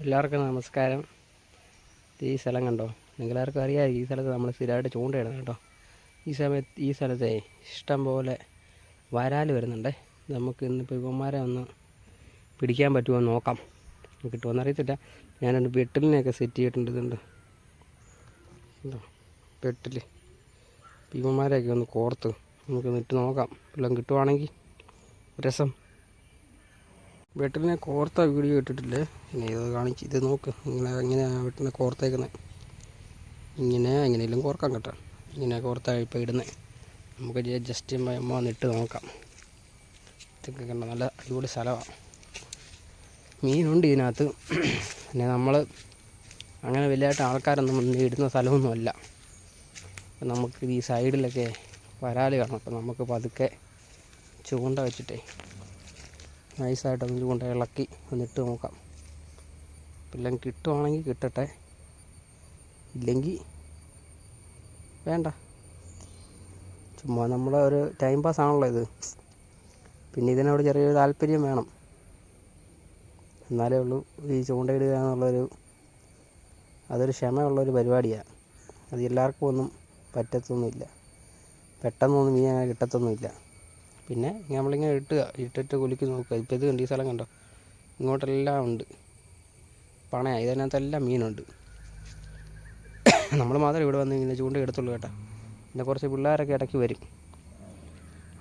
എല്ലാവർക്കും നമസ്കാരം. ഈ സ്ഥലം കണ്ടോ? നിങ്ങളാർക്കും അറിയാം ഈ സ്ഥലത്ത് നമ്മൾ സ്ഥിരമായിട്ട് ചൂണ്ടയിടുന്നത് കേട്ടോ. ഈ സമയത്ത് ഈ സ്ഥലത്തെ ഇഷ്ടം പോലെ വരാൽ വരുന്നുണ്ട്. നമുക്ക് ഇന്നിപ്പോൾ ഇവന്മാരെ ഒന്ന് പിടിക്കാൻ പറ്റുമോ നോക്കാം. കിട്ടുമോ അറിയത്തില്ല. ഞാനൊരു വെട്ടിലിനെയൊക്കെ സെറ്റ് ചെയ്തിട്ടുണ്ട് ഇതുണ്ട്. കണ്ടോ വെട്ടിൽ ഇവന്മാരെയൊക്കെ ഒന്ന് കോർത്ത് നമുക്ക് ഇട്ട് നോക്കാം. എല്ലാം കിട്ടുവാണെങ്കിൽ. രസം. വെട്ടിലിനെ കോർത്ത വീഡിയോ ഇട്ടിട്ടില്ലേ? ഇങ്ങനെ ഇത് കാണിച്ച് ഇത് നോക്ക്. ഇങ്ങനെ ഇങ്ങനെ വെട്ടിനെ കോർത്തേക്കുന്നത് ഇങ്ങനെ എങ്ങനെയെങ്കിലും കോർക്കാൻ കേട്ടോ. ഇങ്ങനെ കോർത്താ ഇപ്പോൾ ഇടുന്നത് നമുക്ക് ജസ്റ്റ് അമ്മ ഒന്ന് ഇട്ട് നോക്കാം. ഇതൊക്കെ കണ്ട നല്ല അടിപൊളി സ്ഥലമാണ് മീനുണ്ട് ഇതിനകത്ത്. പിന്നെ നമ്മൾ അങ്ങനെ വലിയതായിട്ട് ആൾക്കാരൊന്നും വന്ന് ഇടുന്ന സ്ഥലമൊന്നുമല്ല അപ്പം നമുക്ക് ഈ സൈഡിലൊക്കെ വരാൽ കാണും. അപ്പം നമുക്ക് പതുക്കെ ചൂണ്ട വെച്ചിട്ടേ നൈസായിട്ടൊന്ന് കൊണ്ട് ഇളക്കി ഒന്നിട്ട് നോക്കാം. എല്ലാം കിട്ടുവാണെങ്കിൽ കിട്ടട്ടെ. ഇല്ലെങ്കിൽ വേണ്ട. ചുമ്മാ നമ്മളെ ഒരു ടൈം പാസ് ആണല്ലോ ഇത്. പിന്നെ ഇതിനോട് ചെറിയൊരു താല്പര്യം വേണം. എന്നാലേ ഉള്ളൂ ഈ ചൂണ്ടയിടുക എന്നുള്ളൊരു അതൊരു ക്ഷമയുള്ളൊരു പരിപാടിയാണ് അത് എല്ലാവർക്കും ഒന്നും പറ്റത്തൊന്നുമില്ല. പെട്ടെന്നൊന്നും മീൻ അങ്ങനെ കിട്ടത്തൊന്നുമില്ല. പിന്നെ നമ്മളിങ്ങനെ ഇട്ടുക ഇട്ടിട്ട് കുലുക്കി നോക്കുക. ഇപ്പോൾ ഇത് കണ്ട്? ഈ സ്ഥലം കണ്ടോ? ഇങ്ങോട്ടെല്ലാം ഉണ്ട്. പണയാണ് ഇതിനകത്തെല്ലാം മീനുണ്ട്. നമ്മൾ മാത്രമേ ഇവിടെ വന്ന് ഇങ്ങനെ ചൂണ്ട എടുത്തുള്ളൂ കേട്ടോ. പിന്നെ കുറച്ച് പിള്ളേരൊക്കെ ഇടയ്ക്ക് വരും.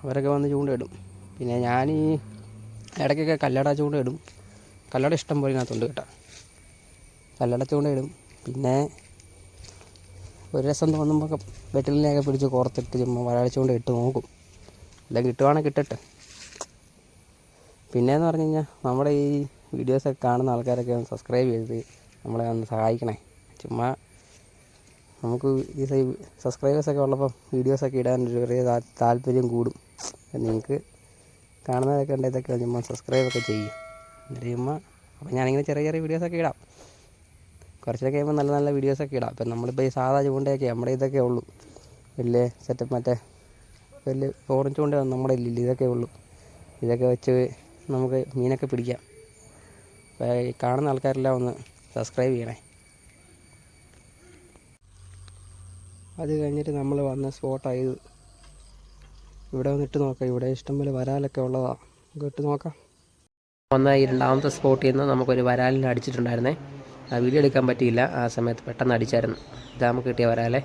അവരൊക്കെ വന്ന് ചൂണ്ട ഇടും. പിന്നെ ഞാൻ ഈ ഇടയ്ക്കൊക്കെ കല്ലട ചൂണ്ട ഇടും. കല്ലട ഇഷ്ടം പോലെ ഇതിനകത്തുണ്ട് കേട്ടോ. കല്ലട ചൂണ്ട ഇടും. പിന്നെ ഒരു രസം തോന്നുമ്പോൾ വെട്ടിലിനെയൊക്കെ പിടിച്ച് കോർത്തിട്ട് ചുമ്മാ വരാഴ്ച കൊണ്ട് ഇട്ട് നോക്കും. എല്ലാം കിട്ടുവാണെങ്കിൽ കിട്ടട്ടെ. പിന്നെയെന്ന് പറഞ്ഞു കഴിഞ്ഞാൽ നമ്മുടെ ഈ വീഡിയോസൊക്കെ കാണുന്ന ആൾക്കാരൊക്കെ ഒന്ന് സബ്സ്ക്രൈബ് ചെയ്ത് നമ്മളെ ഒന്ന് സഹായിക്കണേ. ചുമ്മാ നമുക്ക് ഈ സബ്സ്ക്രൈബേഴ്സൊക്കെ ഉള്ളപ്പം വീഡിയോസൊക്കെ ഇടാൻ ഒരു ചെറിയ താല്പര്യം കൂടും. നിങ്ങൾക്ക് കാണുന്നതൊക്കെ ഉണ്ട് ഇതൊക്കെ ചുമ്മാ സബ്സ്ക്രൈബൊക്കെ ചെയ്യും എന്നിട്ട് ചുമ്മാ അപ്പോൾ ഞാനിങ്ങനെ ചെറിയ ചെറിയ വീഡിയോസൊക്കെ ഇടാം. കുറച്ചൊക്കെ കഴിയുമ്പോൾ നല്ല നല്ല വീഡിയോസൊക്കെ ഇടാം. അപ്പം നമ്മളിപ്പോൾ ഈ സാധാ ചൂണ്ടയൊക്കെ നമ്മുടെ ഇതൊക്കെ ഉള്ളൂ. വലിയ സെറ്റപ്പ് മറ്റേ വലിയ ഓറഞ്ച് കൊണ്ട് നമ്മുടെ ഇല്ലില്ല ഇതൊക്കെ ഉള്ളൂ. ഇതൊക്കെ വെച്ച് നമുക്ക് മീനൊക്കെ പിടിക്കാം. കാണുന്ന ആൾക്കാരെല്ലാം ഒന്ന് സബ്സ്ക്രൈബ് ചെയ്യണേ. അത് കഴിഞ്ഞിട്ട് നമ്മൾ വന്ന സ്പോട്ടായത് ഇവിടെ വന്നിട്ട് നോക്കാം. ഇവിടെ ഇഷ്ടംപോലെ വരാലൊക്കെ ഉള്ളതാണ് നമുക്ക് ഇട്ട് നോക്കാം. വന്ന ഈ രണ്ടാമത്തെ സ്പോട്ടിൽ നിന്ന് നമുക്കൊരു വരാലിനെ അടിച്ചിട്ടുണ്ടായിരുന്നേ. ആ വീഡിയോ എടുക്കാൻ പറ്റിയില്ല. ആ സമയത്ത് പെട്ടെന്ന് അടിച്ചായിരുന്നു. ഇതാ നമുക്ക് കിട്ടിയ വരാലേ.